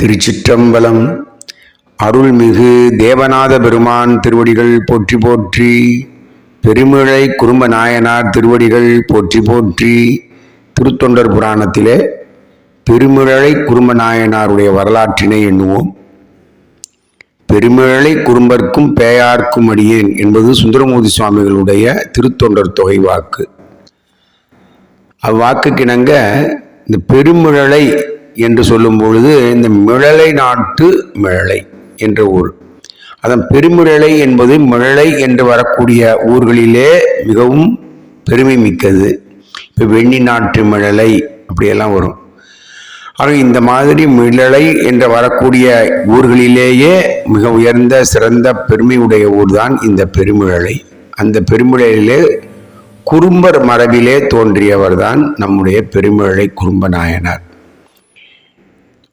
திருச்சிற்றம்பலம். அருள்மிகு தேவநாத பெருமான் திருவடிகள் போற்றி போற்றி பெருமிழை குறும்ப நாயனார் திருவடிகள் போற்றி போற்றி திருத்தொண்டர் புராணத்திலே பெருமிழை குறும்ப நாயனாருடைய வரலாற்றினை எண்ணுவோம். பெருமிழை குறும்பர்க்கும் பேயார்க்கும் அடியேன் என்பது சுந்தரமூர்த்தி சுவாமிகளுடைய திருத்தொண்டர் தொகை வாக்கு. அவ்வாக்குக்கிணங்க இந்த பெருமிழலை என்று சொல்லும் பொழுது இந்த மிழலை நாட்டு மிழலை என்ற ஊர். அதன் பெருமிழலை என்பது மிழலை என்று வரக்கூடிய ஊர்களிலே மிகவும் பெருமை மிக்கது. இப்போ வெண்ணி நாட்டு மிழலை அப்படியெல்லாம் வரும். ஆக இந்த மாதிரி மிழலை என்று வரக்கூடிய ஊர்களிலேயே மிக உயர்ந்த சிறந்த பெருமையுடைய ஊர் தான் இந்த பெருமிழலை. அந்த பெருமிழலிலே குறும்பர் மரபிலே தோன்றியவர் தான் நம்முடைய பெருமிழலை குறும்ப நாயனார்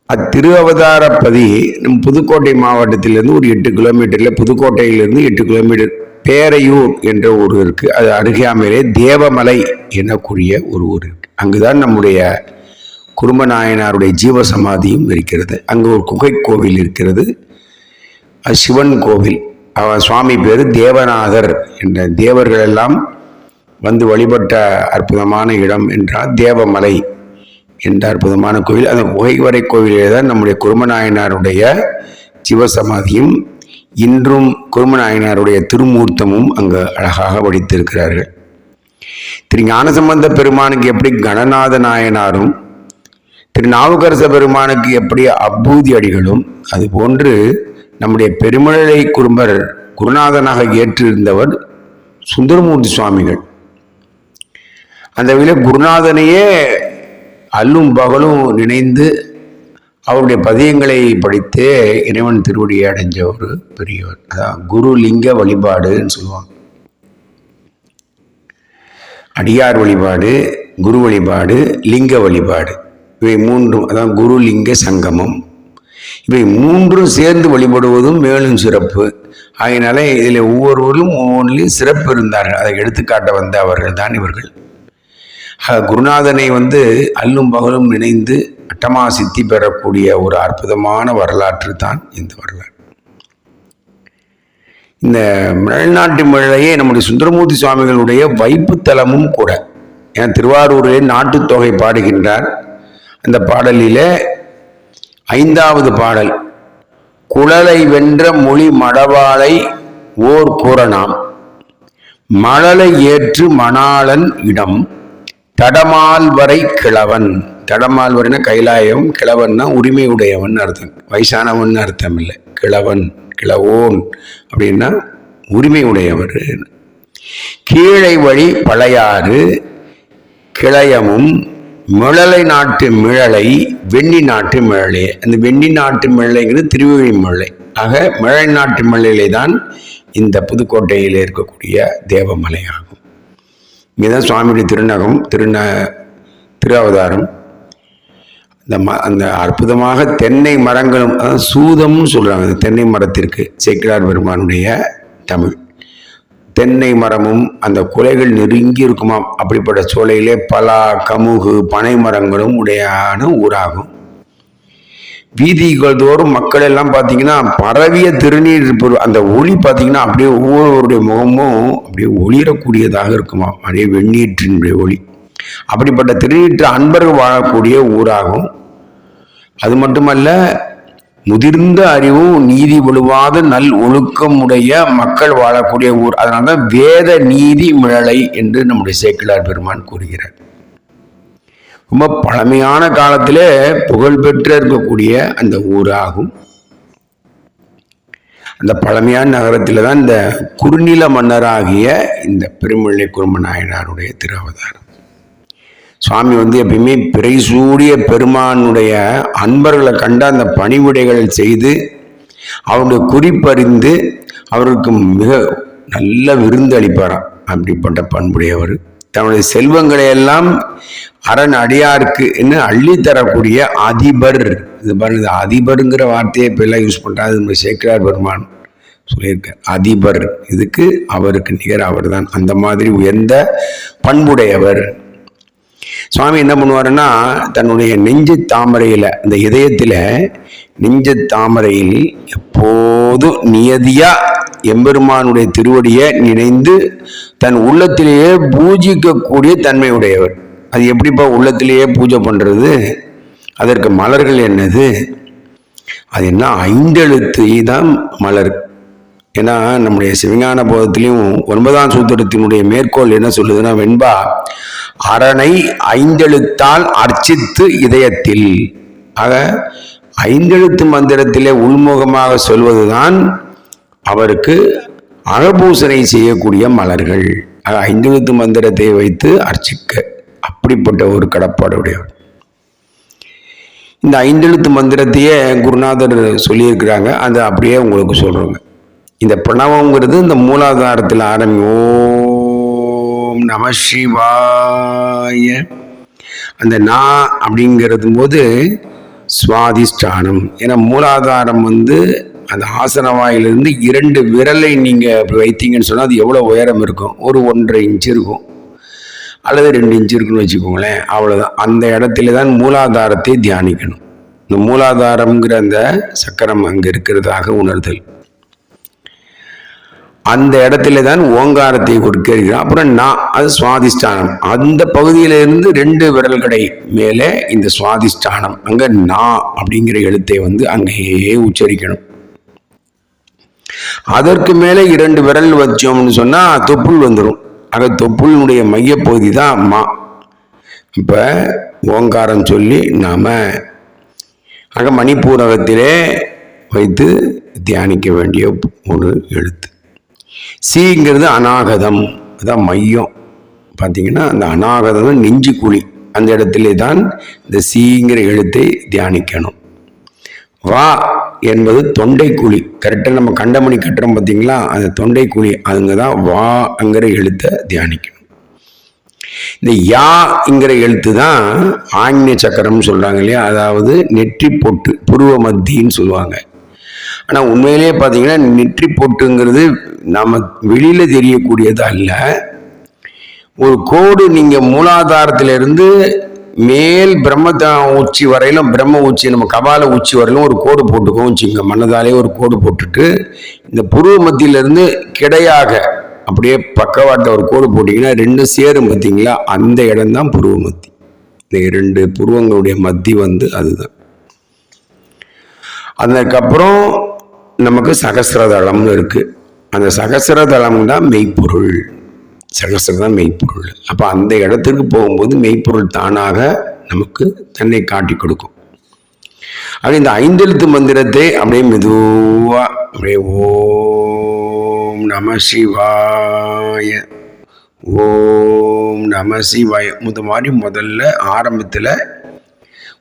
அத்திரு அவதாரப்பதி நம் புதுக்கோட்டை மாவட்டத்திலிருந்து ஒரு எட்டு கிலோமீட்டரில் புதுக்கோட்டையிலிருந்து எட்டு கிலோமீட்டர் பேரையூர் என்ற ஊர் இருக்குது அது அருகாமையிலே தேவமலை எனக்கூடிய ஒரு ஊர் இருக்குது அங்குதான் நம்முடைய குடும்ப நாயனாருடைய ஜீவ சமாதியும் இருக்கிறது. அங்கு ஒரு குகை கோவில் இருக்கிறது. அது சிவன் கோவில். அவன் சுவாமி பேர் தேவநாதர் என்ற தேவர்கள் எல்லாம் வந்து வழிபட்ட அற்புதமான இடம் என்றால் தேவமலை. என்ற அற்புதமான கோவில்? அந்த புகைவரை கோவிலே தான் நம்முடைய குருமநாயனாருடைய சிவசமாதியும் இன்றும் குருமநாயனாருடைய திருமூர்த்தமும் அங்கு அழகாக வடித்திருக்கிறார்கள். திரு ஞானசம்பந்த பெருமானுக்கு எப்படி கணநாத நாயனாரும் திரு நாவுக்கரச பெருமானுக்கு எப்படி அப்பூதி அடிகளும் அதுபோன்று நம்முடைய பெருமழை குறும்பர் குருநாதனாக ஏற்றிருந்தவர் சுந்தரமூர்த்தி சுவாமிகள். அந்த வகையில் குருநாதனையே அல்லும் பகலும் நினைந்து அவருடைய பதியங்களை படித்து இறைவன் திருவடியை அடைஞ்ச ஒரு பெரியவர் அதான் குரு லிங்க வழிபாடுன்னு சொல்லுவாங்க. அடியார் வழிபாடு குரு வழிபாடு லிங்க வழிபாடு. இவை மூன்றும் அதான் குரு லிங்க சங்கமம். இவை மூன்றும் சேர்ந்து வழிபடுவதும் மேலும் சிறப்பு. ஆகையினால இதில் ஒவ்வொருவரும் ஒவ்வொன்றிலையும் சிறப்பு இருந்தார்கள். அதை எடுத்துக்காட்ட வந்த அவர்கள் தான் இவர்கள். குருநாதனை வந்து அல்லும் பகலும் நினைந்து அட்டமா சித்தி பெறக்கூடிய ஒரு அற்புதமான வரலாற்று தான் இந்த வரலாறு. இந்த மிழநாட்டு மிழையே நம்முடைய சுந்தரமூர்த்தி சுவாமிகளுடைய வைப்புத்தலமும் கூட ஏன் திருவாரூரில் நாட்டுத் தொகை பாடுகின்றார். அந்த பாடலிலே ஐந்தாவது பாடல் குழலை வென்ற மொழி மடவாளை ஓர் கூறனாம் மழலை ஏற்று மணாளன் இடம் தடமால் வரை கிழவன். தடமால் வரைனா கைலாயம் கிழவன்னா உரிமை உடையவன் அர்த்தம். வயசானவன் அர்த்தம் இல்லை. கிழவன் கிழவோன் அப்படின்னா உரிமை உடையவர் கீழை வழி பழையாறு கிளையமும் மிழலை நாட்டு மிழலை வெண்ணி நாட்டு மிழலை அந்த வெண்ணி நாட்டு மிழலைங்கிறது திருவிழி மிழலை ஆக மிழலை நாட்டு மிழலை தான் இந்த புதுக்கோட்டையில் இருக்கக்கூடிய தேவமலையாகும். இங்கே இங்கேதான் சுவாமியுடைய திருநகம் திருந திரு அவதாரம் அந்த ம அந்த அற்புதமாக தென்னை மரங்களும் அதான் சூதம்னு சொல்கிறாங்க அந்த தென்னை மரத்திற்கு சேக்கிரார் பெருமானுடைய தமிழ். தென்னை மரமும் அந்த குலைகள் நெருங்கி இருக்குமாம். அப்படிப்பட்ட சோலையிலே பலா கமுகு பனை மரங்களும் உடையான ஊராகும். வீதிகள் தோறும் மக்கள் எல்லாம் பார்த்தீங்கன்னா பரவிய திருநீர் அந்த ஒளி பார்த்தீங்கன்னா அப்படியே ஒவ்வொருவருடைய முகமும் அப்படியே ஒளிரக்கூடியதாக இருக்குமா? அப்படியே வெந்நீற்றினுடைய ஒளி. அப்படிப்பட்ட திருநீற்று அன்பர்கள் வாழக்கூடிய ஊராகும். அது மட்டுமல்ல முதிர்ந்த அறிவும் நீதி வலுவாத நல் ஒழுக்கம் உடைய மக்கள் வாழக்கூடிய ஊர். அதனால தான் வேத நீதி மிழலை என்று நம்முடைய சேக்கிழார் பெருமான் கூறுகிறார். ரொம்ப பழமையான காலத்திலே புகழ்பெற்று இருக்கக்கூடிய அந்த ஊராகும். அந்த பழமையான நகரத்தில் தான் இந்த குறுநில மன்னராகிய இந்த பெருமிழை குறும்ப நாயனாருடைய திருவதாரம். சுவாமி வந்து எப்பயுமே பிரைசூடிய பெருமானுடைய அன்பர்களை கண்ட அந்த பணிவிடைகள் செய்து அவருடைய குறிப்பறிந்து அவருக்கு மிக நல்ல விருந்து அளிப்பாராம் அப்படிப்பட்ட பண்புடையவர். தன்னுடைய செல்வங்களை எல்லாம் அரண் அடியாருக்கு என்ன அள்ளி தரக்கூடிய அதிபர். இது பாருங்க அதிபருங்கிற வார்த்தையை இப்போ எல்லாம் யூஸ் பண்ணுறாரு நம்ம சேக்கிரார் பெருமான் சொல்லியிருக்கார். அதிபர் இதுக்கு அவருக்கு நிகர் அவர் தான் அந்த மாதிரி உயர்ந்த பண்புடையவர். சுவாமி என்ன பண்ணுவாருன்னா தன்னுடைய நெஞ்சு தாமரையில் அந்த இதயத்தில் நெஞ்ச தாமரையில் எப்போதும் நியதியா எம்பெருமானுடைய திருவடியை நினைந்து தன் உள்ளத்திலேயே பூஜிக்கக்கூடிய தன்மையுடையவர். அது எப்படிப்பா உள்ளத்திலேயே பூஜை பண்ணுறது அதற்கு மலர்கள் என்னது? அது என்ன? ஐந்தெழுத்து தான் மலர். ஏன்னா நம்முடைய சிவஞான போதத்திலையும் ஒன்பதாம் சூத்திரத்தினுடைய மேற்கோள் என்ன சொல்லுதுன்னா வெண்பா அரணை ஐந்தெழுத்தால் அர்ச்சித்து இதயத்தில். ஆக ஐந்தெழுத்து மந்திரத்திலே உள்முகமாக சொல்வதுதான் அவருக்கு அகபூசனை செய்யக்கூடிய மலர்கள். ஐந்தெழுத்து மந்திரத்தை வைத்து அர்ச்சிக்க. அப்படிப்பட்ட ஒரு கடப்பாடுடையவர் இந்த ஐந்தெழுத்து மந்திரத்தையே குருநாதர் சொல்லியிருக்கிறாங்க. அதை அப்படியே உங்களுக்கு சொல்கிறோங்க இந்த பிரணவங்கிறது இந்த மூலாதாரத்தில் ஆரம்பி ஓம் நம சிவாய. அந்த நா அப்படிங்கிறது போது சுவாதிஷ்டானம். ஏன்னா மூலாதாரம் வந்து அந்த ஆசன வாயிலிருந்து இரண்டு விரலை நீங்கள் அப்படி வைத்தீங்கன்னு சொன்னால் அது எவ்வளோ உயரம் இருக்கும்? ஒரு ஒன்றரை இன்ச் இருக்கும். அல்லது ரெண்டு இன்ச் இருக்குன்னு வச்சுக்கோங்களேன். அவ்வளோதான் அந்த இடத்துல தான் மூலாதாரத்தை தியானிக்கணும். இந்த மூலாதாரம்ங்கிற அந்த சக்கரம் அங்கே இருக்கிறதாக உணர்தல். அந்த இடத்துல தான் ஓங்காரத்தை கொடுக்கிறீர்கள். அப்புறம் நான் அது சுவாதிஷ்டானம். அந்த பகுதியிலிருந்து ரெண்டு விரல்கடை மேலே இந்த சுவாதிஷ்டானம். அங்கே நான் அப்படிங்கிற எழுத்தை வந்து அங்கேயே உச்சரிக்கணும். அதற்கு மேலே இரண்டு விரல் வச்சோம்னு சொன்னால் தொப்புள் வந்துடும் ஆக தொப்புளினுடைய மையப்பகுதி தான் மா. இப்போ ஓங்காரம் சொல்லி நாம் ஆக மணிப்பூரகத்திலே வைத்து தியானிக்க வேண்டிய ஒரு எழுத்து. சீங்கிறது அநாகதம். அதான் மையம். பார்த்தீங்கன்னா அந்த அநாகதம் நெஞ்சு குழி. அந்த இடத்துல தான் இந்த சீங்கிற எழுத்தை தியானிக்கணும். வா என்பது தொண்டை குழி. கரெக்டாக நம்ம கண்டமணி கட்டுறோம் பார்த்தீங்களா அந்த தொண்டை குழி அதுங்க தான் வாங்கிற எழுத்தை தியானிக்கணும். இந்த யாங்கிற எழுத்து தான் ஆங்கில சக்கரம்னு சொல்கிறாங்க இல்லையா? அதாவது நெற்றி பொட்டு புருவ மத்தின்னு சொல்லுவாங்க. ஆனால் உண்மையிலேயே பார்த்தீங்கன்னா நெற்றி பொட்டுங்கிறது நம்ம வெளியில் தெரியக்கூடியதாக இல்லை. ஒரு கோடு நீங்கள் மூலாதாரத்திலிருந்து மேல் பிரம்ம உச்சி வரையிலும் பிரம்ம உச்சி நம்ம கபால உச்சி வரையிலும் ஒரு கோடு போட்டுக்கோம் வச்சுங்க மன்னதாலே ஒரு கோடு போட்டுட்டு இந்த புருவ மத்தியிலிருந்து கிடையாக அப்படியே பக்கவாட்டை ஒரு கோடு போட்டிங்கன்னா ரெண்டு சேரும் பார்த்தீங்களா அந்த இடம்தான் புருவ மத்தி. இந்த இரண்டு புருவங்களுடைய மத்தி வந்து அதுதான். அதுக்கப்புறம் நமக்கு சகசிரதளம்னு இருக்குது அந்த சகசிரதளம் தான் மெய்ப்பொருள். சகசிரம் தான் மெய்ப்பொருள். அப்போ அந்த இடத்துக்கு போகும்போது மெய்ப்பொருள் தானாக நமக்கு தன்னை காட்டி கொடுக்கும். ஆக இந்த ஐந்தெழுத்து மந்திரத்தை அப்படியே மெதுவாக அப்படியே ஓம் நம சிவாய ஓம் நம சிவாய. முத மாதிரி முதல்ல ஆரம்பத்தில்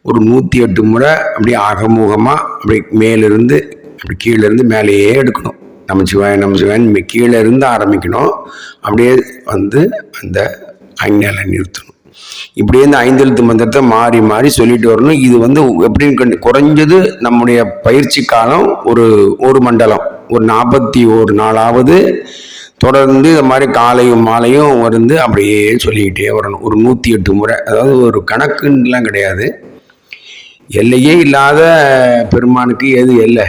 ஒரு நூற்றி எட்டு முறை அப்படியே அகமுகமாக அப்படியே மேலிருந்து அப்படி கீழேருந்து மேலேயே எடுக்கணும். நம்ம சிவாய் நம்ம சிவாயன் கீழே இருந்து ஆரம்பிக்கணும். அப்படியே வந்து அந்த அஞ்ஞால நிறுத்தணும். இப்படியே இந்த ஐந்தெழுத்து மந்திரத்தை மாறி மாறி சொல்லிட்டு வரணும். இது வந்து எப்படின்னு குறைஞ்சது நம்முடைய பயிற்சி காலம் ஒரு ஒரு மண்டலம். ஒரு நாற்பத்தி ஒரு நாளாவது தொடர்ந்து இந்த மாதிரி காலையும் மாலையும் வந்து அப்படியே சொல்லிக்கிட்டே வரணும். ஒரு நூற்றி எட்டு முறை. அதாவது ஒரு கணக்குன்னெலாம் கிடையாது. எல்லையே இல்லாத பெருமானுக்கு எது எல்லை?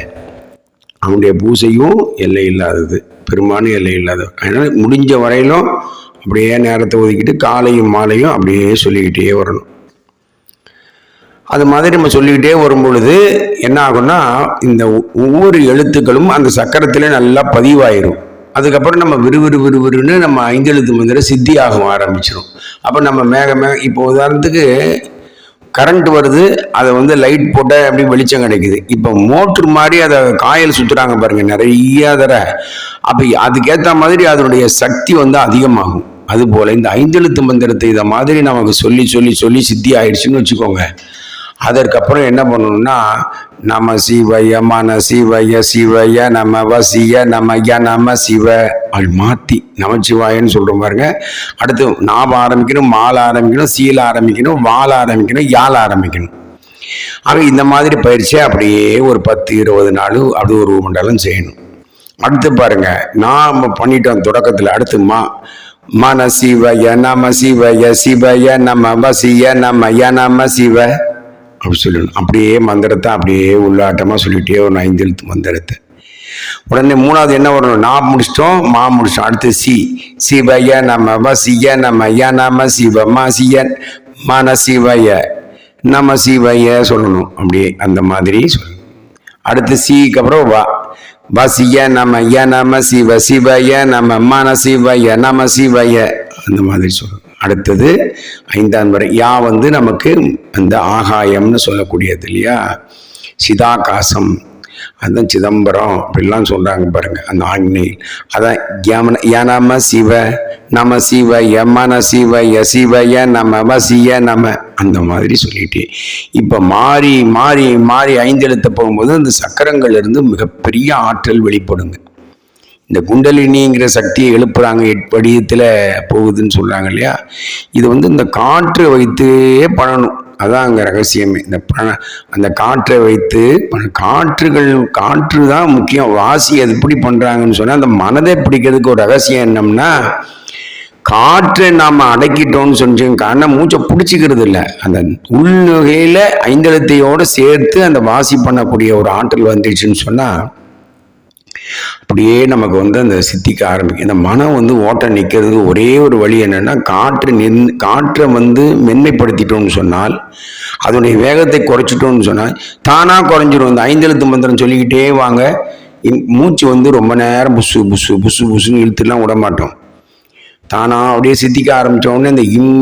அவனுடைய பூசையும் எல்லை இல்லாதது பெரும்பாலும் எல்லை இல்லாதது அதனால் முடிஞ்ச வரையிலும் அப்படியே நேரத்தை ஒதுக்கிட்டு காலையும் மாலையும் அப்படியே சொல்லிக்கிட்டே வரணும். அது மாதிரி நம்ம சொல்லிக்கிட்டே வரும் பொழுது என்ன ஆகும்னா இந்த ஒவ்வொரு எழுத்துக்களும் அந்த சக்கரத்தில் நல்லா பதிவாயிரும். அதுக்கப்புறம் நம்ம விறுவிறு விறுவிறுன்னு நம்ம ஐந்தெழுத்து மந்திர சித்தி ஆகும் ஆரம்பிச்சிடும் அப்போ நம்ம மேக மேக இப்போ உதாரணத்துக்கு கரண்ட் வருது அதை வந்து லைட் போட்டால் அப்படி வெளிச்சம் கிடைக்குது? இப்போ மோட்ரு மாதிரி அதை காயல் சுற்றுறாங்க பாருங்கள் நிறைய தர அப்போ அதுக்கேற்ற மாதிரி அதனுடைய சக்தி வந்து அதிகமாகும். அதுபோல் இந்த ஐந்தெழுத்து மந்திரத்தை இதை மாதிரி நமக்கு சொல்லி சொல்லி சொல்லி சித்தி ஆயிடுச்சுன்னு வச்சுக்கோங்க. அதற்கப்புறம் என்ன பண்ணணும்னா நம சிவய மன சிவய சிவய நம வசிய நமய நம சிவ. அது மாற்றி நமச்சிவாயன்னு சொல்கிறோம் பாருங்க. அடுத்து நாம் ஆரம்பிக்கணும் மால ஆரம்பிக்கணும் சீல ஆரம்பிக்கணும் வாழ ஆரம்பிக்கணும் யாழ் ஆரம்பிக்கணும். ஆக இந்த மாதிரி பயிற்சியை அப்படியே ஒரு பத்து இருபது நாள் அப்படி ஒரு மண்டலம் செய்யணும். அடுத்து பாருங்க நாம் பண்ணிட்டோம் தொடக்கத்தில். அடுத்து மா மன சிவய நம சிவய சிவய நம வசிய நம ய நம சிவ. அப்படி சொல்லணும். அப்படியே மந்திரத்தை அப்படியே உள்ளாட்டமாக சொல்லிட்டே ஒரு ஐந்து எழுத்து மந்திரத்தை. உடனே மூணாவது என்ன வரணும்? நான் முடிச்சிட்டோம் மா முடிச்சிட்டோம். அடுத்து சி. சிவய நம சிய நம ய நம சிவ மா சிய மன சிவய நம சிவய சொல்லணும். அப்படியே அந்த மாதிரி சொல்லணும். அடுத்து சிக்கு அப்புறம் வா. வசிய நம ய நம சிவ சிவய நம மன சிவய நம சிவய அந்த மாதிரி சொல்லணும். அடுத்தது ஐந்தாம் வரை யா வந்து நமக்கு அந்த ஆகாயம்னு சொல்லக்கூடியது இல்லையா? சிதாகாசம் அதுதான் சிதம்பரம் அப்படிலாம் சொல்கிறாங்க பாருங்க அந்த ஆக்னையில் அதான் யமன யநம சிவ நம சிவ யமன சிவ ய சிவய நம வசிய நம அந்த மாதிரி சொல்லிட்டு. இப்போ மாறி மாறி மாறி ஐந்தெழுத்த போகும்போது அந்த சக்கரங்கள்லேருந்து மிகப்பெரிய ஆற்றல் வெளிப்படுங்க. இந்த குண்டலினிங்கிற சக்தியை எழுப்புறாங்க எட்படியத்தில் போகுதுன்னு சொல்கிறாங்க இல்லையா? இது வந்து இந்த காற்றை வைத்தே பண்ணணும். அதான் அங்கே ரகசியமே. இந்த பண அந்த காற்றை வைத்து காற்றுகள் காற்று தான் முக்கியம். வாசி அது எப்படி பண்ணுறாங்கன்னு சொன்னால் அந்த மனதை பிடிக்கிறதுக்கு ஒரு ரகசியம் என்னம்னா காற்றை நாம் அடக்கிட்டோம்னு சொல்லி காரணம் மூச்சை பிடிச்சிக்கிறது இல்லை. அந்த உள்நுகையில் ஐந்தெழுத்தையோடு சேர்த்து அந்த வாசி பண்ணக்கூடிய ஒரு ஆற்றல் வந்துச்சுன்னு சொன்னால் அப்படியே நமக்கு வந்து அந்த சித்திக்க ஆரம்பிக்கும். இந்த மனம் வந்து ஓட்ட நிற்கிறதுக்கு ஒரே ஒரு வழி என்னென்னா காற்று நின் காற்றை வந்து மென்மைப்படுத்திட்டோம்னு சொன்னால் அதனுடைய வேகத்தை குறைச்சிட்டோம்னு சொன்னால் தானாக குறைஞ்சிரும். இந்த ஐந்தெழுத்து மந்திரம் சொல்லிக்கிட்டே வாங்க. மூச்சு வந்து ரொம்ப நேரம் புசு புசு புசு புசுன்னு இழுத்துலாம் விட மாட்டோம் தானாக அப்படியே சித்திக்க ஆரம்பித்தோடனே இந்த இம்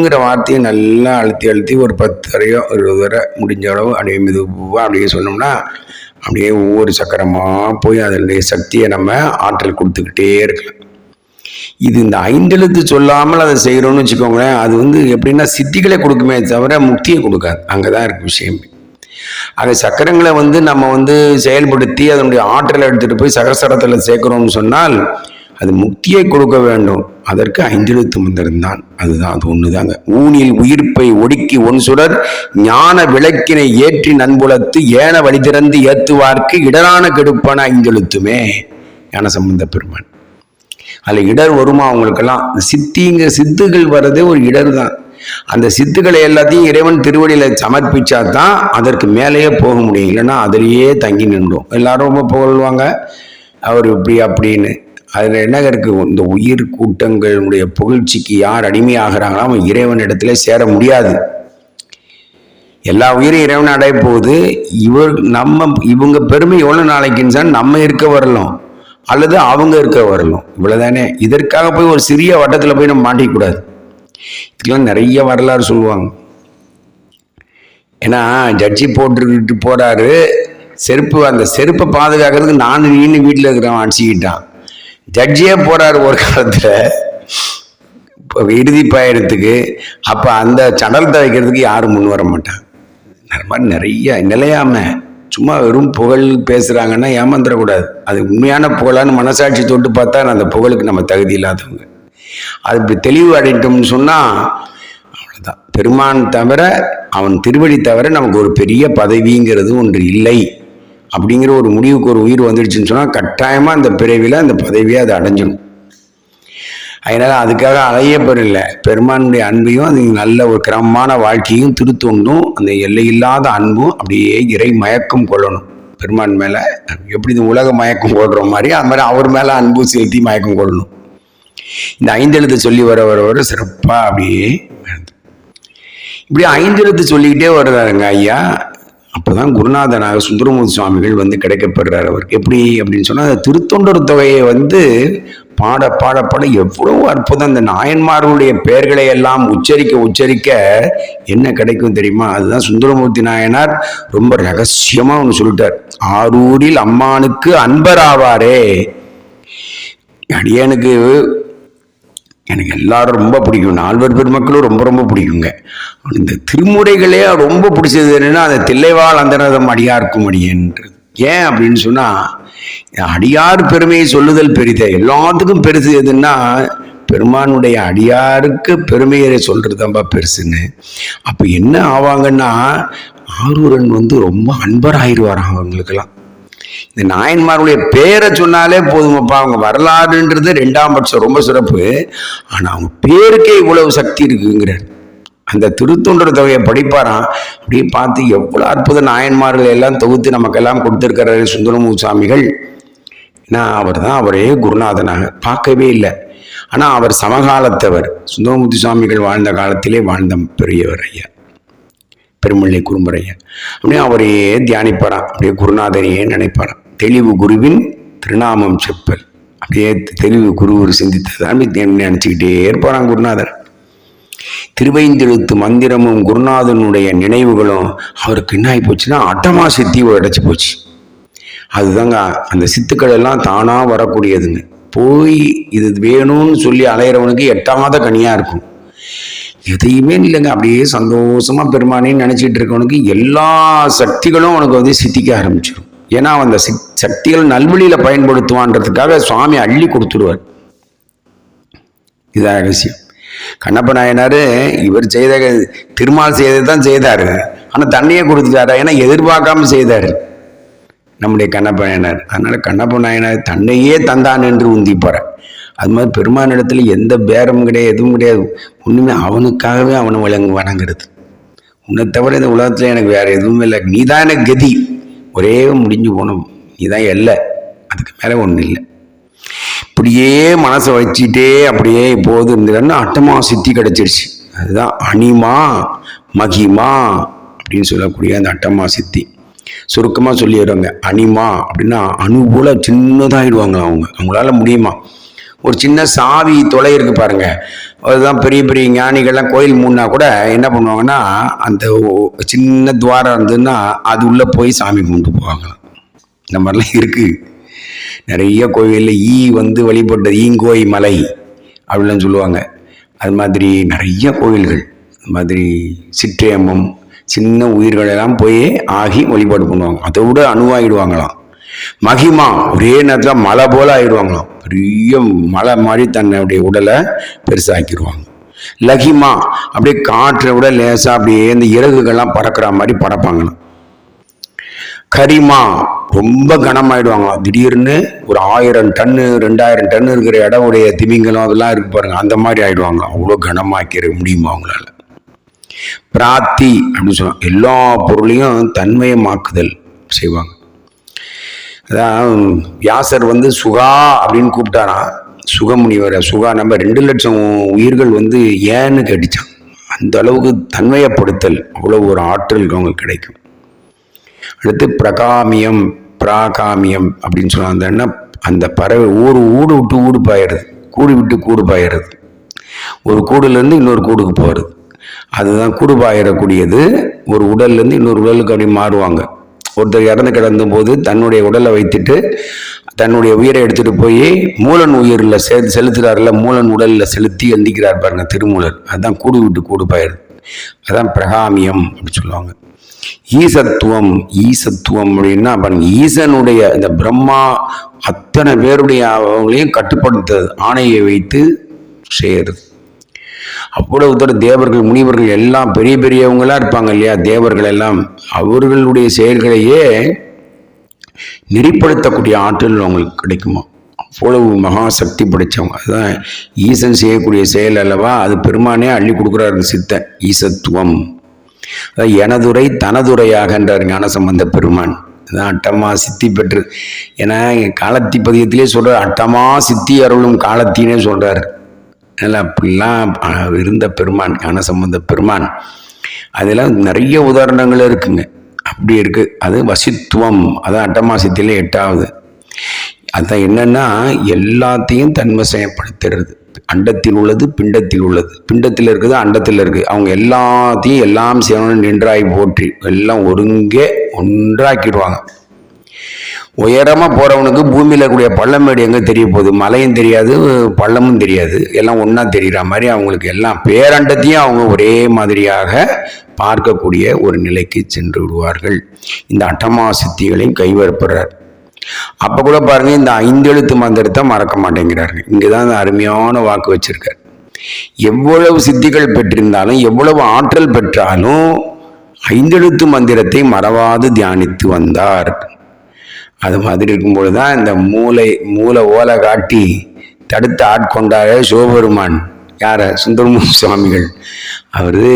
அந்த வார்த்தையை நல்லா அழுத்தி அழுத்தி ஒரு பத்து வரையோ இருபது வரை முடிஞ்ச அளவு அப்படியே மெதுவாக அப்படியே சொன்னோம்னா அப்படியே ஒவ்வொரு சக்கரமாக போய் அதனுடைய சக்தியை நம்ம ஆற்றல் கொடுத்துக்கிட்டே இருக்கலாம். இது இந்த ஐந்தெழுத்து சொல்லாமல் அதை செய்கிறோம்னு வச்சுக்கோங்களேன் அது வந்து எப்படின்னா சித்திகளை கொடுக்குமே தவிர முக்தியை கொடுக்காது. அங்கே தான் இருக்கு விஷயமே. அந்த சக்கரங்களை வந்து நம்ம வந்து செயல்படுத்தி அதனுடைய ஆற்றலை எடுத்துகிட்டு போய் சகசரத்தில் சேர்க்குறோம்னு சொன்னால் அது முக்தியை கொடுக்க வேண்டும். அதற்கு ஐந்தெழுத்து மந்திரம் தான் அதுதான் அது ஒன்று தாங்க ஊனில் உயிர்ப்பை ஒடுக்கி ஒன் சுடர் ஞான விளக்கினை ஏற்றி நண்புலத்து ஏன வழி திறந்து ஏத்துவார்க்கு இடரான கெடுப்பான ஐந்தெழுத்துமே. ஞான சம்பந்த பெருமான். அதில் இடர் வருமா அவங்களுக்கெல்லாம் சித்திங்க சித்துகள் வர்றதே ஒரு இடர் தான் அந்த சித்துக்களை எல்லாத்தையும் இறைவன் திருவடியில் சமர்ப்பிச்சா தான் அதற்கு மேலேயே போக முடியும். இல்லைன்னா அதிலேயே தங்கி நின்றோம். எல்லாரும் ரொம்ப புகழ்வாங்க. அவர் இப்படி அப்படின்னு. அதில் என்ன இருக்கு? இந்த உயிர் கூட்டங்களுடைய புகழ்ச்சிக்கு யார் அடிமையாகிறாங்களோ அவன் இறைவனிடத்துல சேர முடியாது. எல்லா உயிரும் இறைவன் அடைய போகுது. இவர் நம்ம இவங்க பெருமை எவ்வளோ நாளைக்குன்னு சொன்னா நம்ம இருக்க வரலாம். அல்லது அவங்க இருக்க வரலாம். இவ்வளோதானே இதற்காக போய் ஒரு சிறிய வட்டத்தில் போய் நம்ம மாட்டிக்கூடாது இதுக்கெல்லாம் நிறைய வரலாறு சொல்லுவாங்க. ஏன்னா ஜட்ஜி போட்டுக்கிட்டு போகிறாரு செருப்பு அந்த செருப்பை பாதுகாக்கிறதுக்கு நானும் நீனு வீட்டில் இருக்கிறவன் அடிச்சுக்கிட்டான். ஜட்ஜியே போறாரு ஒரு காலத்தில். இப்போ இறுதி பயணத்துக்கு அப்போ அந்த சடல் வைக்கிறதுக்கு யாரும் முன் வர மாட்டாங்க. அது மாதிரி நிறைய நிலையாம சும்மா வெறும் புகழ் பேசுகிறாங்கன்னா ஏமாந்துடக்கூடாது. அது உண்மையான புகழான்னு மனசாட்சி தொட்டு பார்த்தா அந்த புகழுக்கு நம்ம தகுதி இல்லாதவங்க. அது இப்படி தெளிவு அடையிட்டோம்னு சொன்னால் அவ்வளோதான் பெருமான் தவிர அவன் திருவடி தவிர நமக்கு ஒரு பெரிய பதவிங்கிறது ஒன்று இல்லை. அப்படிங்கிற ஒரு முடிவுக்கு ஒரு உயிர் வந்துடுச்சுன்னு சொன்னால் கட்டாயமாக அந்த பிறவியில் அந்த பதவியை அதை அடைஞ்சிடும் அதனால் அதுக்காக அலைய பெறல. பெருமானுடைய அன்பையும் அது நல்ல ஒரு கிரமமான வாழ்க்கையும் திருத்தொண்டும் அந்த எல்லையில்லாத அன்பும் அப்படியே இறை மயக்கம் கொள்ளணும். பெருமான் மேலே எப்படி இந்த உலக மயக்கம் கொள்கிற மாதிரி அது மாதிரி அவர் மேலே அன்பு செலுத்தி மயக்கம் கொள்ளணும். இந்த ஐந்தெழுத்து சொல்லி வர வர வர சிறப்பாக அப்படியே இப்படி ஐந்தெழுத்து சொல்லிக்கிட்டே வர்றாருங்க ஐயா. அப்போதான் குருநாதனாக சுந்தரமூர்த்தி சுவாமிகள் வந்து கிடைக்கப்படுறார் அவருக்கு. எப்படி அப்படின்னு சொன்னால் அந்த திருத்தொண்டர் தொகையை வந்து பாட பாட பாட எவ்வளவு அற்புதம். அந்த நாயன்மார்களுடைய பெயர்களை எல்லாம் உச்சரிக்க உச்சரிக்க என்ன கிடைக்கும் தெரியுமா? அதுதான் சுந்தரமூர்த்தி நாயனார் ரொம்ப ரகசியமாக ஒன்று சொல்லிட்டார். ஆரூரில் அம்மானுக்கு அன்பராவாரே. அடியனுக்கு எனக்கு எல்லாரும் ரொம்ப பிடிக்கும். நால்வர் பெருமக்களும் ரொம்ப ரொம்ப பிடிக்குங்க. இந்த திருமுறைகளே ரொம்ப பிடிச்சது என்னென்னா அந்த தில்லைவாழ் அந்தரதம் அடியார்க்கும் அடியன்றது ஏன் அப்படின்னு சொன்னால் அடியார் பெருமையை சொல்லுதல் பெரித. எல்லாத்துக்கும் பெருசு எதுன்னா பெருமானுடைய அடியாருக்கு பெருமையை தான்ப்பா பெருசுன்னு. அப்போ என்ன ஆவாங்கன்னா ஆரூரன் வந்து ரொம்ப அன்பராயிருவாராம் அவங்களுக்கெல்லாம். இந்த நாயன்மாருடைய பேரை சொன்னாலே போதுமப்பா அவங்க வரலாறுன்றது ரெண்டாம் பட்சம் ரொம்ப சிறப்பு. ஆனால் அவங்க பேருக்கே இவ்வளவு சக்தி இருக்குங்கிறார். அந்த திருத்தொண்டர் தொகையை படிப்பாராம். அப்படியே பார்த்து எவ்வளோ அற்புத நாயன்மார்கள் எல்லாம் தொகுத்து நமக்கெல்லாம் கொடுத்துருக்கிறாரு சுந்தரமூ சாமிகள் நான் அவர் தான் அவரே குருநாதனாக. பார்க்கவே இல்லை. ஆனால் அவர் சமகாலத்தவர். சுந்தரமூர்த்தி சுவாமிகள் வாழ்ந்த காலத்திலே வாழ்ந்த பெரியவர் ஐயா. பெருமள்ளை குறும்பரையன் அப்படியே அவரையே தியானிப்பாராம். அப்படியே குருநாதனையே நினைப்பாராம். தெளிவு குருவின் திருநாமம் செப்பல். அப்படியே தெளிவு குரு ஒரு சிந்தித்ததான் நினச்சிக்கிட்டே இருப்பாராம் குருநாதர். திருவைந்தெழுத்து மந்திரமும் குருநாதனுடைய நினைவுகளும் அவருக்கு என்ன ஆகி போச்சுன்னா அட்டமா சித்தி அடைச்சி போச்சு. அதுதாங்க அந்த சித்துக்கள் எல்லாம் தானாக வரக்கூடியதுங்க. போய் இது வேணும்னு சொல்லி அலையிறவனுக்கு எட்டாத கனியாக இருக்கும். எதையுமே இல்லைங்க அப்படியே சந்தோஷமாக பெருமானேன்னு நினச்சிட்டு இருக்கவனுக்கு எல்லா சக்திகளும் அவனுக்கு வந்து சித்திக்க ஆரம்பிச்சிடும் ஏன்னா அந்த சிக்- சக்திகள் நல்வழியில் பயன்படுத்துவான்றதுக்காக சுவாமி அள்ளி கொடுத்துடுவார். இதான் ரகசியம். கண்ணப்ப நாயனார் இவர் செய்த திருமால் செய்ததை தான் செய்தாரு. ஆனால் தண்ணியை கொடுத்துட்டாரா ஏன்னா எதிர்பார்க்காம செய்தார். நம்முடைய கண்ணப்ப நாயனார். அதனால் கண்ணப்ப நாயனார் தன்னையே தந்தான் என்று உந்திப்பார் அது மாதிரி பெருமானிடத்துல எந்த பேரமும் கிடையாது எதுவும் கிடையாது. ஒன்றுமே அவனுக்காகவே அவனை வழங்கு வணங்குறது. உன்னை தவிர இந்த உலகத்தில் எனக்கு வேறு எதுவும் இல்லை. நீ தான் எனக்கு கதி. ஒரே முடிஞ்சு போனோம் இதுதான் எல்லை. அதுக்கு மேலே ஒன்றும் இல்லை. இப்படியே மனசை வச்சுட்டே அப்படியே இப்போது இருந்ததுன்னா அட்டமா சித்தி கிடச்சிருச்சு. அதுதான் அனிமா மகிமா அப்படின்னு சொல்லக்கூடிய அந்த அட்டமா சித்தி. சுருக்கமாக சொல்லிடுறாங்க. அனிமா அப்படின்னா அணு போல சின்னதாகிடுவாங்க அவங்க. அவங்களால முடியுமா? ஒரு சின்ன சாவி தொலை இருக்கு பாருங்க. அதுதான் பெரிய பெரிய ஞானிகள்லாம் கோயில் மூடினா கூட என்ன பண்ணுவாங்கன்னா அந்த சின்ன துவாரம் இருந்ததுன்னா அது உள்ளே போய் சாமி கும்பிட்டு போவாங்களாம். இந்த மாதிரிலாம் இருக்குது நிறைய கோவிலில் ஈ வந்து வழிபட்டது ஈங்கோய் மலை அப்படிலாம் சொல்லுவாங்க. அது மாதிரி நிறைய கோவில்கள் அது மாதிரி சிற்றேமம் சின்ன உயிர்களெல்லாம் போய் ஆகி வழிபாடு பண்ணுவாங்க. அதை விட அணுவாகிடுவாங்களாம் மகிமா. ஒரே நேரத்தில் மலை போல ஆயிடுவாங்களாம். பெரிய மலை மாதிரி தன்னுடைய உடலை பெருசாக்கிடுவாங்க. லகிமா. அப்படியே காற்றை விட லேசாக அப்படியே இந்த இறகுகள்லாம் பறக்கிற மாதிரி பறப்பாங்களாம் கரிமா. ரொம்ப கனமாயிடுவாங்களாம். திடீர்னு ஒரு ஆயிரம் டன்னு ரெண்டாயிரம் டன்னு இருக்கிற இடம் உடைய திமிங்கலம் அதெல்லாம் இருக்கு பாருங்க. அந்த மாதிரி ஆயிடுவாங்களாம். அவ்வளோ கனமாக்கிற முடியுமா அவங்களால? பிராத்தி அப்படின்னு சொல்லுவாங்க. எல்லா பொருளையும் தன்மயமாக்குதல் செய்வாங்க. அதான் வியாசர் வந்து சுகா அப்படின்னு கூப்பிட்டானா சுகமுனிவரை. சுகா நம்ம ரெண்டு லட்சம் உயிர்கள் வந்து ஏன்னு கேட்டுச்சான் அந்த அளவுக்கு தன்மையப்படுத்தல். அவ்வளோ ஒரு ஆற்றல் அவங்களுக்கு கிடைக்கும். அடுத்து பிரகாமியம் பிராகாமியம் அப்படின்னு சொல்லுவாங்க அந்த என்ன? அந்த பறவை ஊரு ஊடு விட்டு ஊடு பாயிடுது கூடு விட்டு கூடு பாயிடுறது ஒரு கூடுலேருந்து இன்னொரு கூடுக்கு போகிறது அதுதான் கூடு பாயிடக்கூடியது ஒரு உடல்லேருந்து இன்னொரு உடலுக்கு அப்படி மாறுவாங்க. ஒருத்தர் இறந்து கிடந்தும் போது தன்னுடைய உடலை வைத்துட்டு தன்னுடைய உயிரை எடுத்துட்டு போய் மூலன் உயிரில் செ செலுத்துறாருல மூலன் உடலில் செலுத்தி எந்திக்கிறார் பாருங்க திருமூலர். அதுதான் கூடு விட்டு கூடு பயிர். அதான் பிரகாமியம் அப்படின்னு சொல்லுவாங்க. ஈசத்துவம் ஈசத்துவம் அப்படின்னா பாருங்க ஈசனுடைய இந்த பிரம்மா அத்தனை பேருடைய அவங்களையும் கட்டுப்படுத்துறது ஆணையை வைத்து செய்கிறது அவ்வளவு தூரம் தேவர்கள் முனிவர்கள் எல்லாம் பெரிய பெரியவங்களாக இருப்பாங்க இல்லையா? தேவர்கள் எல்லாம் அவர்களுடைய செயல்களையே நெறிப்படுத்தக்கூடிய ஆற்றல் அவங்களுக்கு கிடைக்குமா? அவ்வளவு மகா சக்தி படைத்தவங்க அதுதான் ஈசன் செய்யக்கூடிய செயல் அல்லவா? அது பெருமானே அள்ளி கொடுக்குறாரு சித்தன். ஈசத்துவம். அதாவது எனதுரை தனதுரையாகன்றார் ஞானசம்பந்த பெருமான். அதான் அட்டமா சித்தி பெற்று ஏன்னா காலத்தி பதியத்திலே சொல்கிறார் அட்டமா சித்தி அருளும் காலத்தினே சொல்கிறார் அதனால் அப்படிலாம் இருந்த பெருமான் ஞானசம்பந்த பெருமான் அதெல்லாம் நிறைய உதாரணங்கள் இருக்குங்க. அப்படி இருக்கு. அது வசித்துவம். அதான் அட்டமாசத்திலே எட்டாவது. அதான் என்னன்னா எல்லாத்தையும் தன்வசயப்படுத்துறது. அண்டத்தில் உள்ளது பிண்டத்தில் உள்ளது. பிண்டத்தில் இருக்குது அண்டத்தில் இருக்குது. அவங்க எல்லாத்தையும் எல்லாம் செய்யணும்னு நின்றாய் போற்றி. எல்லாம் ஒருங்கே ஒன்றாக்கிடுவாங்க. உயரமாக போகிறவனுக்கு பூமியில் கூடிய பள்ளமேடு எங்கே தெரிய போகுது? மலையும் தெரியாது பள்ளமும் தெரியாது. எல்லாம் ஒன்றா தெரிகிற மாதிரி அவங்களுக்கு எல்லாம் பேரண்டத்தையும் அவங்க ஒரே மாதிரியாக பார்க்கக்கூடிய ஒரு நிலைக்கு சென்று விடுவார்கள். இந்த அட்டமா சித்திகளையும் கைவரப்படுறார். அப்போ கூட பாருங்கள் இந்த ஐந்தெழுத்து மந்திரத்தை மறக்க மாட்டேங்கிறாரு. இங்கே தான் அருமையான வாக்கு வச்சிருக்கார். எவ்வளவு சித்திகள் பெற்றிருந்தாலும் எவ்வளவு ஆற்றல் பெற்றாலும் ஐந்தெழுத்து மந்திரத்தை மறவாது தியானித்து வந்தார். அது மாதிரி இருக்கும்பொழுது தான் இந்த மூளை மூளை ஓலை காட்டி தடுத்து ஆட்கொண்டாரே சிவபெருமான். யார? சுந்தரமூர்த்தி சுவாமிகள். அவர்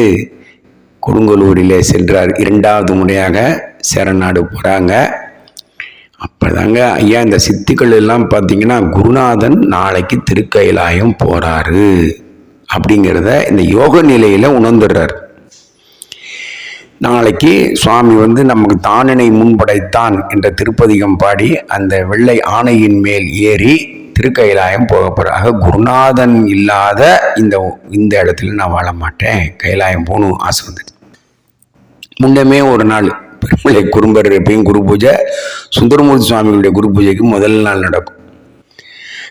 கொடுங்கலூரிலே சென்றார் இரண்டாவது முறையாக சேரநாடு போகிறாங்க அப்போதாங்க ஐயா இந்த சித்துக்கள் எல்லாம் பார்த்தீங்கன்னா குருநாதன் நாளைக்கு திருக்கயிலாயம் போகிறாரு அப்படிங்கிறத இந்த யோக நிலையில் உணர்ந்துடுறார். நாளைக்கு சுவாமி வந்து நமக்கு தானினை முன்படைத்தான் என்ற திருப்பதிகம் பாடி அந்த வெள்ளை ஆணையின் மேல் ஏறி திருக்கைலாயம் போக போகிறாங்க குருநாதன் இல்லாத இந்த இந்த இடத்துல நான் வாழ மாட்டேன். கைலாயம் போகணும் ஆசை வந்துச்சு முன்னமே ஒரு நாள் பெருமலை குறும்பர் எப்பயும் குரு பூஜை சுந்தரமூர்த்தி சுவாமிகளுடைய குரு பூஜைக்கு முதல் நாள் நடக்கும்.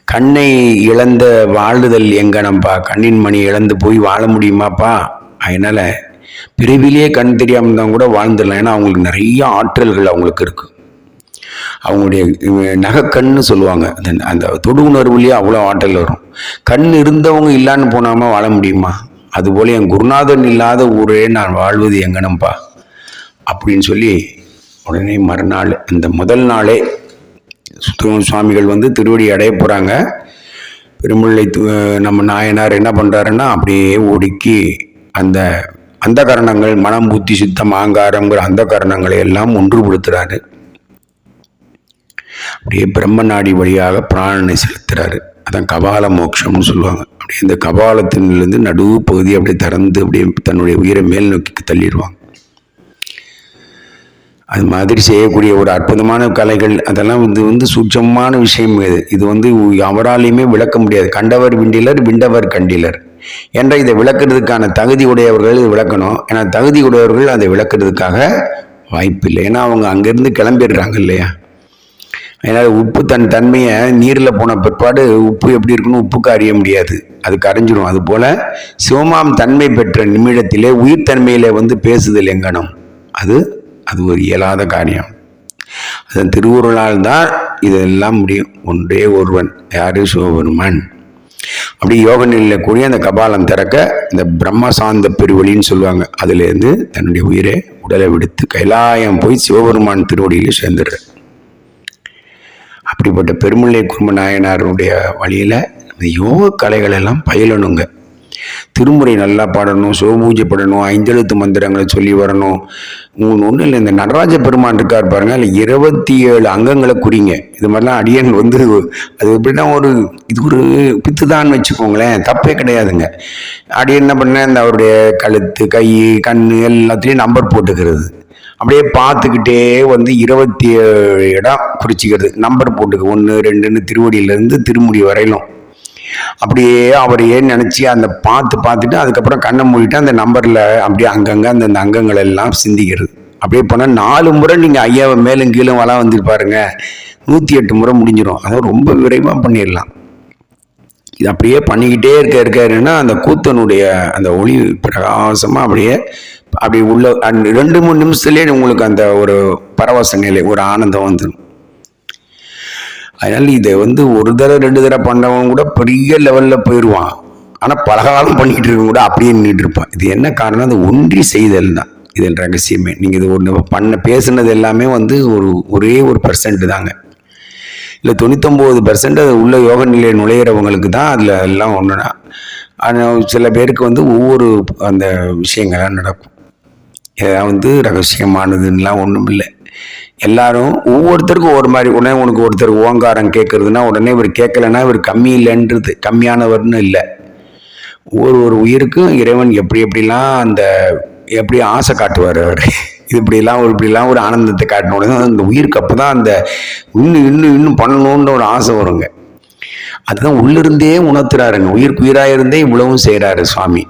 கண்ணை இழந்த வாழுதல் எங்கனப்பா? கண்ணின் மணி இழந்து போய் வாழ முடியுமாப்பா? அதனால் பிரிவிலேயே கண் தெரியாமல் இருந்தால் கூட வாழ்ந்துடலாம். ஏன்னா அவங்களுக்கு நிறைய ஆற்றல்கள் அவங்களுக்கு இருக்குது அவங்களுடைய நகைக்கண்ணு சொல்லுவாங்க. அந்த அந்த தொடு உணர்வுலேயே அவ்வளோ ஆற்றல் வரும். கண் இருந்தவங்க இல்லான்னு போனாமல் வாழ முடியுமா? அதுபோல் என் குருநாதன் இல்லாத ஊரே நான் வாழ்வது எங்கனம்பா அப்படின்னு சொல்லி உடனே மறுநாள் அந்த முதல் நாளே சுவாமிகள் வந்து திருவடி அடைய போகிறாங்க பெருமுல்லை நம்ம நாயனார் என்ன பண்ணுறாருன்னா அப்படியே ஒடுக்கி அந்த அந்த கரணங்கள் மனம் புத்தி சித்தம் ஆங்காரங்கிற அந்த கரணங்களை எல்லாம் ஒன்றுபடுத்துகிறாரு அப்படியே பிரம்ம நாடி வழியாக பிராணனை செலுத்துறாரு. அதான் கபால மோட்சம்னு சொல்லுவாங்க. அப்படியே இந்த கபாலத்திலிருந்து நடுவு பகுதி அப்படியே திறந்து அப்படியே தன்னுடைய உயிரை மேல் நோக்கி தள்ளிடுவாங்க. அது மாதிரி செய்யக்கூடிய ஒரு அற்புதமான கலைகள் அதெல்லாம் வந்து வந்து சூட்சமான விஷயம் இது. இது வந்து அவராலையுமே விளக்க முடியாது. கண்டவர் விண்டிலர் விண்டவர் கண்டிலர். என்ற இதை விளக்குறதுக்கான தகுதி உடையவர்கள் இது விளக்கணும். ஏன்னா தகுதி உடையவர்கள் அதை விளக்குறதுக்காக வாய்ப்பில்லை. ஏன்னா அவங்க அங்கேருந்து கிளம்பிடுறாங்க இல்லையா? அதனால் உப்பு தன் தன்மையை நீரில் போன பிற்பாடு உப்பு எப்படி இருக்குன்னு உப்புக்கு அறிய முடியாது. அது கரைஞ்சிடும் அதுபோல் சிவமாம் தன்மை பெற்ற நிமிடத்திலே உயிர் தன்மையிலே வந்து பேசுதல் எங்கனம் அது அது ஒரு இயலாத காரியம். அதன் திருவுருளால் தான் இதெல்லாம் முடியும். ஒன்றே ஒருவன் யாரு? சிவபெருமான். அப்படி யோக நிலையில் கூடிய அந்த கபாலம் திறக்க இந்த பிரம்மசாந்த பெருவழின்னு சொல்லுவாங்க. அதுலேருந்து தன்னுடைய உயிரை உடலை விடுத்து கைலாயம் போய் சிவபெருமான் திருவடியில் சேர்ந்துடுற அப்படிப்பட்ட பெருமிள்ளை குடும்ப நாயனாருடைய வழியில் இந்த யோக கலைகளெல்லாம் பயிலணுங்க. திருமுறை நல்லா பாடணும் சிவபூஜை பண்ணணும் ஐந்தெழுத்து மந்திரங்களை சொல்லி வரணும். ஒன்றும் இல்லை இந்த நடராஜ பெருமான் இருக்கார் பாருங்க அதில் இருபத்தி ஏழு அங்கங்களை குறிங்க இது மாதிரிலாம் அடியன் வந்து அது எப்படின்னா ஒரு இது ஒரு பித்து தான் வச்சுக்கோங்களேன் தப்பே கிடையாதுங்க. அடியன் என்ன பண்ணேன் இந்த அவருடைய கழுத்து கை கண் எல்லாத்துலேயும் நம்பர் போட்டுக்கிறது. அப்படியே பார்த்துக்கிட்டே வந்து இருபத்தி ஏழு இடம் குறிச்சிக்கிறது நம்பர் போட்டுக்க ஒன்று ரெண்டுன்னு திருவடியிலேருந்து திருமுடி வரையிலும். அப்படியே அவரையே நினச்சி அந்த பார்த்து பார்த்துட்டு அதுக்கப்புறம் கண்ணை மூடிட்டு அந்த நம்பரில் அப்படியே அங்கங்கே அந்தந்த அங்கங்கள் எல்லாம் சிந்திக்கிறது. அப்படியே போனால் நாலு முறை நீங்கள் ஐயாவை மேலும் கீழும் வளம் வந்துருப்பாருங்க நூற்றி எட்டு முறை முடிஞ்சிடும் அதை ரொம்ப விரைவாக பண்ணிடலாம். இது அப்படியே பண்ணிக்கிட்டே இருக்க இருக்காருன்னா அந்த கூத்தனுடைய அந்த ஒளி பிரகாசமாக அப்படியே அப்படி உள்ள ரெண்டு மூணு நிமிஷத்துலேயே உங்களுக்கு அந்த ஒரு பரவச நிலை ஒரு ஆனந்தம் வந்துடும் அதனால இதை வந்து ஒரு தடவை ரெண்டு தடவை பண்ணவன் கூட பெரிய லெவலில் போயிடுவான் ஆனால் பலகாலம் பண்ணிக்கிட்டு இருக்க கூட அப்படியே நின்றுட்டு இருப்பான். இது என்ன காரணம் அது ஒன்றி செய்தல் தான். இதன் ரகசியமே. நீங்கள் இது ஒன்று பண்ண பேசுனது எல்லாமே வந்து ஒரு ஒரே ஒரு பர்சன்ட் தாங்க. இல்லை தொண்ணூத்தொம்பது பர்சன்ட் அது உள்ள யோக நிலையை நுழையிறவங்களுக்கு தான் அதில் எல்லாம் ஒன்றுனா ஆனால் சில பேருக்கு வந்து ஒவ்வொரு அந்த விஷயங்கள்லாம் நடக்கும். இதெல்லாம் வந்து ரகசியமானதுன்னெலாம் ஒன்றும் இல்லை எல்லாரும் ஒவ்வொருத்தருக்கும் ஒரு மாதிரி உடனே உனக்கு ஒருத்தர் ஓங்காரம் கேட்குறதுனா உடனே இவர் கேட்கலன்னா இவர் கம்மி இல்லைன்றது கம்மியானவர்னு இல்லை. ஒவ்வொரு ஒரு உயிருக்கும் இறைவன் எப்படி எப்படிலாம் அந்த எப்படி ஆசை காட்டுவார் அவர். இது இப்படிலாம் ஒரு இப்படிலாம் ஒரு ஆனந்தத்தை காட்டின உடனே அந்த உயிருக்கு அப்போ தான் அந்த இன்னும் இன்னும் இன்னும் பண்ணணுன்ற ஒரு ஆசை வருங்க. அதுதான் உள்ளிருந்தே உணர்த்துறாருங்க. உயிருக்கு உயிராக இருந்தே இவ்வளவும் செய்கிறாரு சுவாமி.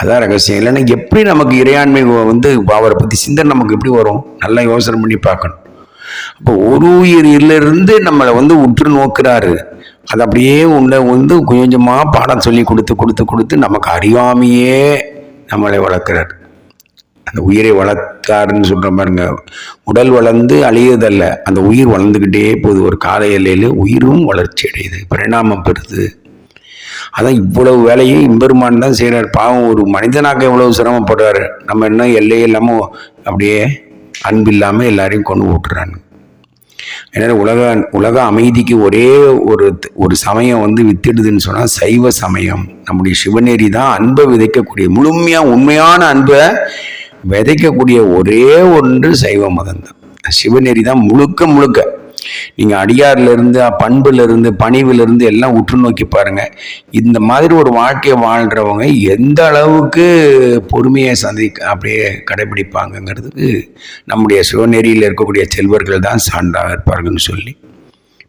அதான் ரகசியம். இல்லைன்னா எப்படி நமக்கு இறையாண்மை வந்து அவரை பற்றி சிந்தனை நமக்கு எப்படி வரும்? நல்லா யோசனை பண்ணி பார்க்கணும். அப்போ ஒரு உயிரிலிருந்து நம்மளை வந்து உற்று நோக்குறாரு. அது அப்படியே உள்ள வந்து கொஞ்சமாக பாடம் சொல்லி கொடுத்து கொடுத்து கொடுத்து நமக்கு அறியாமையே நம்மளை வளர்க்குறாரு. அந்த உயிரை வளர்த்தாருன்னு சொல்கிற பாருங்க. உடல் வளர்ந்து அழியதல்ல. அந்த உயிர் வளர்ந்துக்கிட்டே போகுது. ஒரு கால எல்லையில் உயிரும் வளர்ச்சி அடையுது. பரிணாமம் பெறுது. அதான் இவ்வளவு வேலையும் இம்பெருமான் தான் செய்கிறார் பாவம் ஒரு மனிதனாக எவ்வளவு சிரமப்படுறாரு. நம்ம என்ன எல்லையே இல்லாமல் அப்படியே அன்பு இல்லாமல் எல்லாரையும் கொண்டு விட்டுறாங்க ஏன்னா உலக உலக அமைதிக்கு ஒரே ஒரு ஒரு சமயம் வந்து வித்திடுதுன்னு சொன்னால் சைவ சமயம். நம்முடைய சிவநெறி தான் அன்பை விதைக்கக்கூடிய முழுமையாக உண்மையான அன்பை விதைக்கக்கூடிய ஒரே ஒன்று சைவ மதம் தான் சிவநெறி தான் முழுக்க முழுக்க. நீங்கள் அடியார்லேருந்து பண்புலேருந்து பணிவிலிருந்து எல்லாம் உற்று நோக்கி பாருங்க. இந்த மாதிரி ஒரு வாழ்க்கையை வாழ்கிறவங்க எந்த அளவுக்கு பொறுமையை சந்தி அப்படியே கடைபிடிப்பாங்கங்கிறதுக்கு நம்முடைய சிவநெறியில் இருக்கக்கூடிய செல்வர்கள் தான் சான்றாக இருப்பார்கள்னு சொல்லி